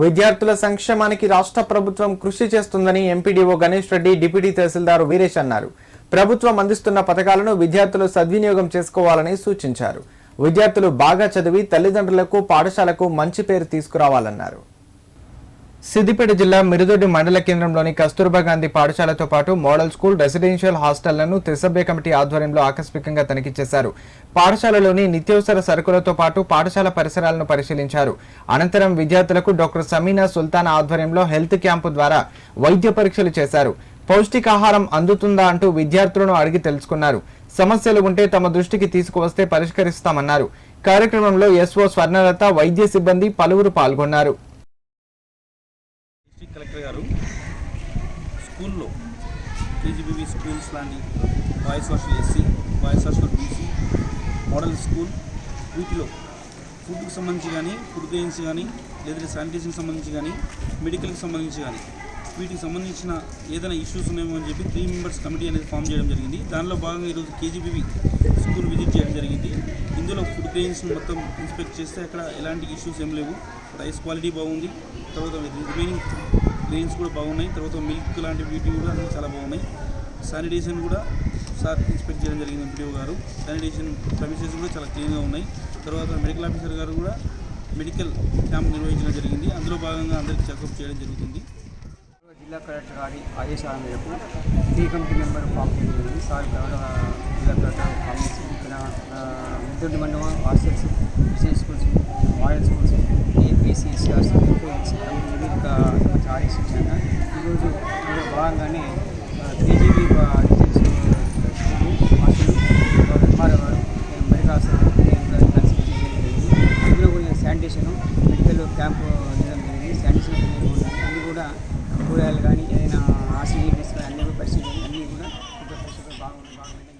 విద్యార్థుల సంక్షేమానికి రాష్ట్ర ప్రభుత్వం కృషి చేస్తుందని ఎంపీడీఓ గణేష్ రెడ్డి డిప్యూటీ తహసీల్దార్ వీరేష్ అన్నారు. ప్రభుత్వం అందిస్తున్న పథకాలను విద్యార్థులు సద్వినియోగం చేసుకోవాలని సూచించారు. విద్యార్థులు బాగా చదివి తల్లిదండ్రులకు పాఠశాలకు మంచి పేరు తీసుకురావాలన్నారు. సిద్దిపేట జిల్లా మిరుదొడ్డి మండల కేంద్రంలోని కస్తూర్బా గాంధీ పాఠశాలతో పాటు మోడల్ స్కూల్ రెసిడెన్షియల్ హాస్టళ్ళను త్రిసభ్య కమిటీ ఆధ్వర్యంలో ఆకస్మికంగా తనిఖీ చేశారు. పాఠశాలలోని నిత్యావసర సరుకులతో పాటు పాఠశాల పరిసరాలను పరిశీలించారు. అనంతరం విద్యార్థులకు డాక్టర్ సమీనా సుల్తాన్ ఆధ్వర్యంలో హెల్త్ క్యాంపు ద్వారా వైద్య పరీక్షలు చేశారు. పౌష్టికాహారం అందుతుందా అంటూ విద్యార్థులను అడిగి తెలుసుకున్నారు. సమస్యలు ఉంటే తమ దృష్టికి తీసుకువస్తే పరిష్కరిస్తామన్నారు. కార్యక్రమంలో ఎస్ఓ స్వర్ణలత వైద్య సిబ్బంది పలువురు పాల్గొన్నారు. కలెక్టర్ గారు స్కూల్లో కేజీబీవీ స్కూల్స్ లాంటి boys hostel SC boys hostel BC model school వీటిలో ఫుడ్కి సంబంధించి కానీ ఫుడ్ గ్రెయిన్స్ కానీ లేదంటే శానిటేషన్కి సంబంధించి కానీ మెడికల్కి సంబంధించి కానీ వీటికి సంబంధించిన ఏదైనా ఇష్యూస్ ఉన్నాయేమో అని చెప్పి త్రీ మెంబర్స్ కమిటీ అనేది ఫామ్ చేయడం జరిగింది. దానిలో భాగంగా ఈరోజు కేజీబీవి స్కూల్ విజిట్ చేయడం జరిగింది. ఇందులో ఫుడ్ గ్రెయిన్స్ మొత్తం ఇన్స్పెక్ట్ చేస్తే అక్కడ ఎలాంటి ఇష్యూస్ ఏం లేవు. రైస్ క్వాలిటీ బాగుంది. తర్వాత రిమైనింగ్ గ్రెయిన్స్ కూడా బాగున్నాయి. తర్వాత మిల్క్ లాంటి వీటి కూడా అన్నీ చాలా బాగున్నాయి. శానిటేషన్ కూడా సార్ ఇన్స్పెక్ట్ చేయడం జరిగింది ఎంపీడీఓ గారు. శానిటేషన్ ప్రమిసెస్ కూడా చాలా క్లీన్గా ఉన్నాయి. తర్వాత మెడికల్ ఆఫీసర్ గారు కూడా మెడికల్ క్యాంప్ నిర్వహించడం జరిగింది. అందులో భాగంగా అందరికీ చెకప్ చేయడం జరుగుతుంది. జిల్లా కలెక్టర్ గారి ఆదేశాల మేరకు టీ కమిటీ మెంబర్ ఫామ్ చేయడం సార్ జిల్లా కలెక్టర్ ఫామ్ చేసి ఇక్కడ ముద్దుడి మండలం hostels business schools model schools APCSC hostel FISC committee నివేదిక మంచి ఈరోజు భాగంగానే త్రీజీబీ హాస్టల్ ఎంఆర్ఓ మెడికల్ హాస్టల్ చేయడం జరిగింది. శానిటేషన్ మెడికల్ క్యాంప్ జరిగింది. శానిటేషన్ అన్నీ కూడా కూరగాయలు కానీ ఏదైనా ఆశ నీట్నెస్ కానీ అన్ని పరిస్థితులు అన్నీ కూడా బాగుంది బాగుంది.